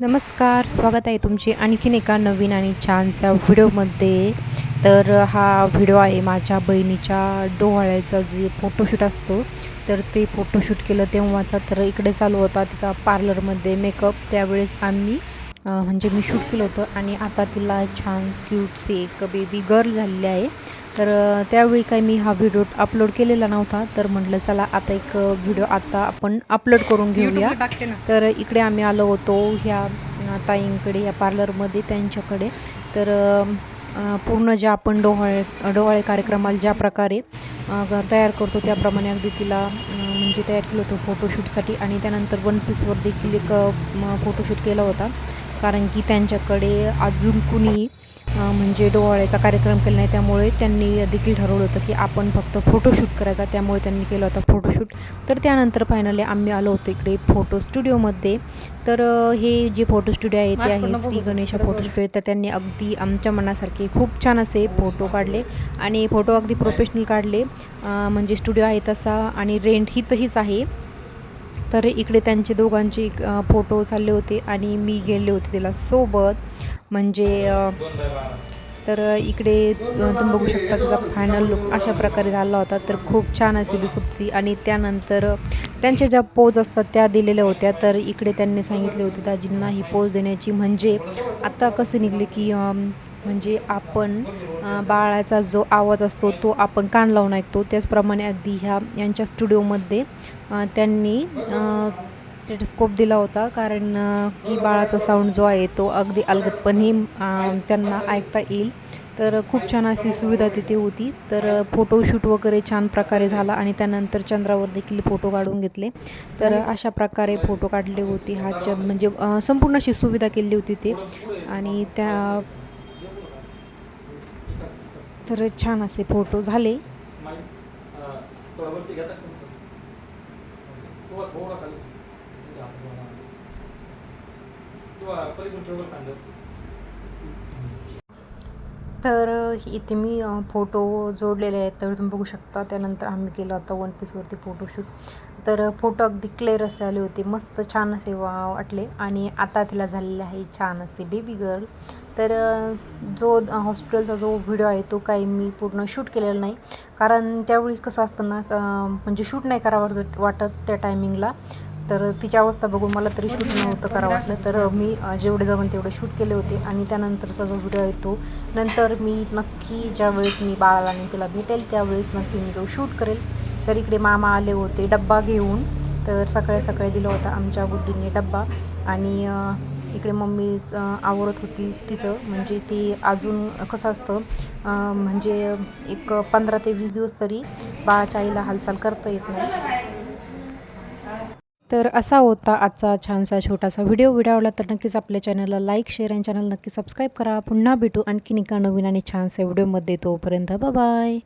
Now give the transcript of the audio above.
नमस्कार स्वागत आहे तुमचे आणखीन एका नवीन आणि छानशा व्हिडिओमध्ये. तर हा व्हिडिओ आहे माझ्या बहिणीच्या डोहाळ्याचा जे फोटोशूट असतो. तर ते फोटोशूट केलं तेव्हाचा तर इकडे चालू होता तिचा पार्लरमध्ये मेकअप त्यावेळेस आम्ही म्हणजे मी शूट केलं होतं आणि आता तिला छान क्यूटशी एक बेबी गर्ल झालेली आहे. तर त्यावेळी काही मी हा व्हिडिओ अपलोड केलेला नव्हता. तर म्हटलं चला आता एक व्हिडिओ आता आपण अपलोड करून घेऊया. तर इकडे आम्ही आलो होतो ह्या ताईंकडे या पार्लरमध्ये त्यांच्याकडे. तर पूर्ण ज्या आपण डोहाळे डोहाळे कार्यक्रमाला ज्या प्रकारे तयार करतो त्याप्रमाणे अगदी तिला म्हणजे तयार केलं होतं फोटोशूटसाठी आणि त्यानंतर वन पीसवर देखील एक फोटोशूट केला होता. कारण की त्यांच्याकडे अजून कुणी म्हणजे डोहाळ्याचा कार्यक्रम केला नाही त्यामुळे त्यांनी देखील ठरवलं होतं की आपण फक्त फोटोशूट करायचा त्यामुळे त्यांनी केला होता फोटोशूट तर त्यानंतर फायनली आम्ही आलो होतो इकडे फोटो स्टुडिओमध्ये तर हे जे फोटो स्टुडिओ आहे ते आहे श्री गणेशा फोटो स्टुडिओ तर त्यांनी अगदी आमच्या मनासारखे खूप छान असे फोटो काढले आणि फोटो अगदी प्रोफेशनल काढले. म्हणजे स्टुडिओ आहे तसा आणि रेंट ही तशीच आहे. तर इकडे त्यांचे दोघांचे फोटो चालले होते आणि मी गेले होते तिला सोबत. म्हणजे तर इकडे तुम्ही बघू शकता त्याचा फायनल लुक अशा प्रकारे झाला होता. तर खूप छान अशी दिसत होती. आणि त्यानंतर त्यांच्या ज्या पोज असतात त्या दिलेल्या होत्या. तर इकडे त्यांनी सांगितले होते दाजींना ही पोज देण्याची. म्हणजे आता कसं निघले की म्हणजे आपण बाळाचा जो आवाज असतो तो आपण कान लावून ऐकतो. त्याचप्रमाणे अगदी ह्या यांच्या स्टुडिओमध्ये त्यांनी स्टेटस्कोप दिला होता. कारण की बाळाचा साऊंड जो आहे तो अगदी अलगदपणे अ, त्यांना ऐकता येईल. तर खूप छान अशी सुविधा तिथे होती. तर फोटोशूट वगैरे छान प्रकारे झाला आणि त्यानंतर चंद्रावर देखील फोटो काढून घेतले. तर अशा प्रकारे फोटो काढले होते. हा म्हणजे संपूर्ण अशी सुविधा केली होती ते. आणि त्या तर छान असे फोटो झाले. खांद्यावर तर इथे मी फोटो जोडलेले आहेत. तर तुम्ही बघू शकता त्यानंतर आम्ही केला होता वन पीसवरती फोटोशूट तर फोटो अगदी क्लिअर असे आले होते. मस्त छान असे वा वाटले. आणि आता तिला झालेले आहे छान असे बेबी गर्ल तर जो हॉस्पिटलचा जो व्हिडिओ आहे तो काही मी पूर्ण शूट केलेला नाही. कारण त्यावेळी कसं असतं ना म्हणजे शूट नाही करावं वाटत- वाटत त्या टायमिंगला तर तिची अवस्था बघून मला तरी शूट नव्हतं करावं वाटलं. तर मी जेवढे जमन तेवढे शूट केले होते. आणि त्यानंतरचा जो व्हिडिओ आहे तो नंतर मी नक्की ज्यावेळेस मी बाळाला आणि तिला भेटेल त्यावेळेस नक्की मी तो शूट करेल. तर इकडे मामा आले होते डब्बा घेऊन. तर सकाळी सकाळी दिला होता आमच्या गुड्डीने डब्बा. आणि इकडे मम्मी आवरत होती तिचं. म्हणजे ती अजून कसं असतं म्हणजे एक पंधरा ते वीस दिवस तरी बाळाच्या आईला हालचाल करता येत नाही. तर असा होता आजचा छानसा छोटासा व्हिडिओ. व्हिडिओ आवडला तर नक्कीच आपल्या चॅनलला लाईक शेअर आणि चॅनल नक्की सबस्क्राईब करा. पुन्हा भेटू आणखीन एका नवीन आणि छानसा व्हिडिओमध्ये. तोपर्यंत बाय